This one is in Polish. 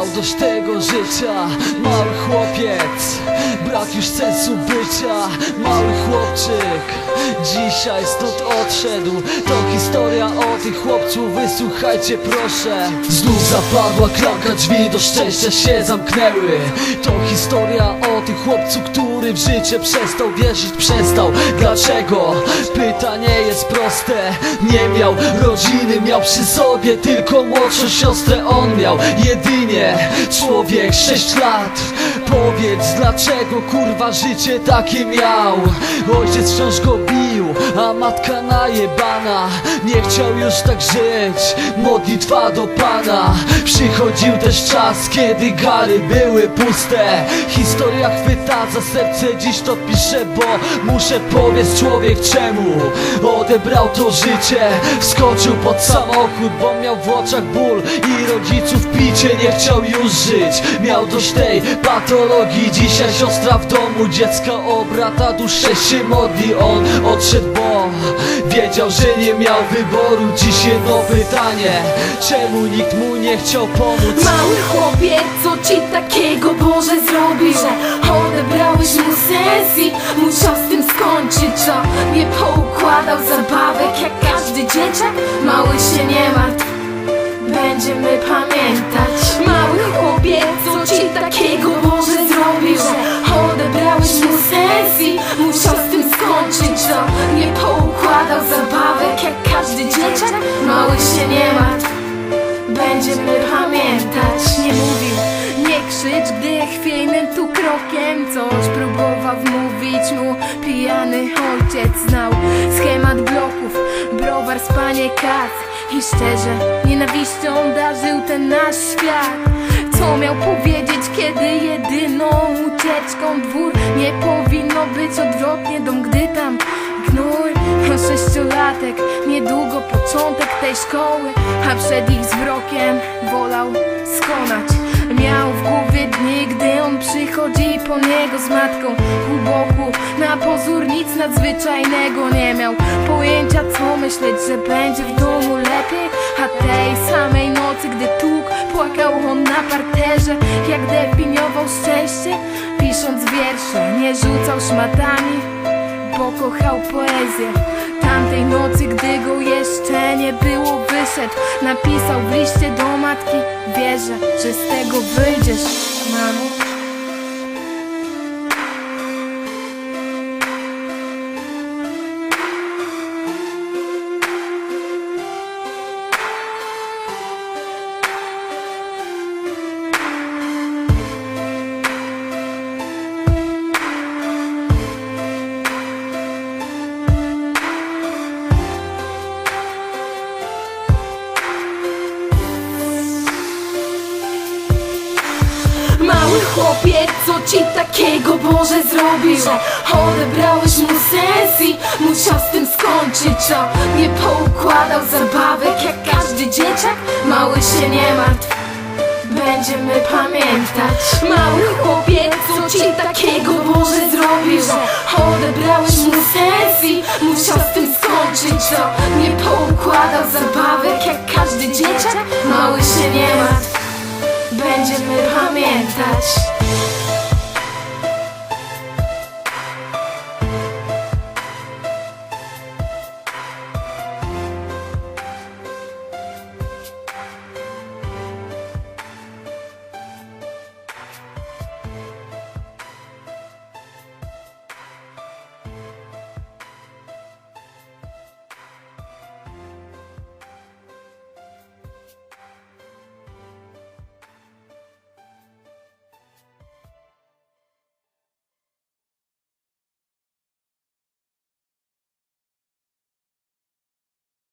Mały chłopiec miał dość tego życia. Mały chłopiec, brak już sensu bycia. Mały chłopczyk, dzisiaj stąd odszedł. To historia o tych chłopcu, wysłuchajcie proszę. Znów zapadła klamka, drzwi do szczęścia się zamknęły. To historia o tych chłopcu, który w życie przestał wierzyć, przestał. Dlaczego? Pytanie jest proste. Nie miał rodziny, miał przy sobie tylko młodszą siostrę. On miał jedynie człowiek 6 lat Powiedz dlaczego kurwa życie takie miał? Ojciec wciąż go bił, a matka najebana. Nie chciał już tak żyć, modlitwa do Pana. Przychodził też czas, kiedy gary były puste. Historia chwyta za serce, dziś to piszę, bo muszę powiedz człowiek czemu Odebrał to życie, wskoczył pod samochód, bo miał w oczach ból. I rodziców picie nie chciał już żyć. Miał dość tej patologii, dzisiaj siostra w domu Dziecka o brata duszę się modli, on odszedł, bo Wiedział, że nie miał wyboru, dziś jedno pytanie. Czemu nikt mu nie chciał pomóc? Mały chłopiec, co ci takiego Boże zrobił? Że odebrałeś mu sens pamiętać. Mały chłopiec, co ci takiego Boże zrobił? Odebrałeś mu sens i musiał z tym skończyć Co nie poukładał zabawek jak każdy dzieciak. Mały się nie martw Będziemy pamiętać. Nie mówił, nie krzycz Gdy chwiejnym tu krokiem Coś próbował wmówić mu Pijany ojciec. Znał Schemat bloków, browar, spanie kac I szczerze, nienawiścią darzył ten nasz świat. Co miał powiedzieć, kiedy jedyną ucieczką Dwór nie powinno być odwrotnie? Dom, gdy tam gnój Sześciolatek, niedługo początek tej szkoły A przed ich wzrokiem wolał skonać dni, gdy on przychodzi po niego z matką U boku, na pozór nic nadzwyczajnego nie miał. Pojęcia co myśleć, że będzie w domu lepiej A tej samej nocy, gdy tłuk, płakał on na parterze Jak definiował szczęście, pisząc wiersze Nie rzucał szmatami pokochał poezję Tamtej nocy, gdy Napisał w liście do matki. Wierzę, że z tego wyjdziesz, mamo Mały chłopiec, co ci takiego Boże zrobił? Że odebrałeś mu sens i musiał z tym skończyć Co nie poukładał zabawek jak każdy dzieciak Mały się nie martw Będziemy pamiętać Mały chłopiec, co ci takiego Boże zrobił? Że odebrałeś mu sens i musiał z tym skończyć Co nie poukładał zabawek jak każdy dzieciak Mały się nie martw Będziemy pamiętać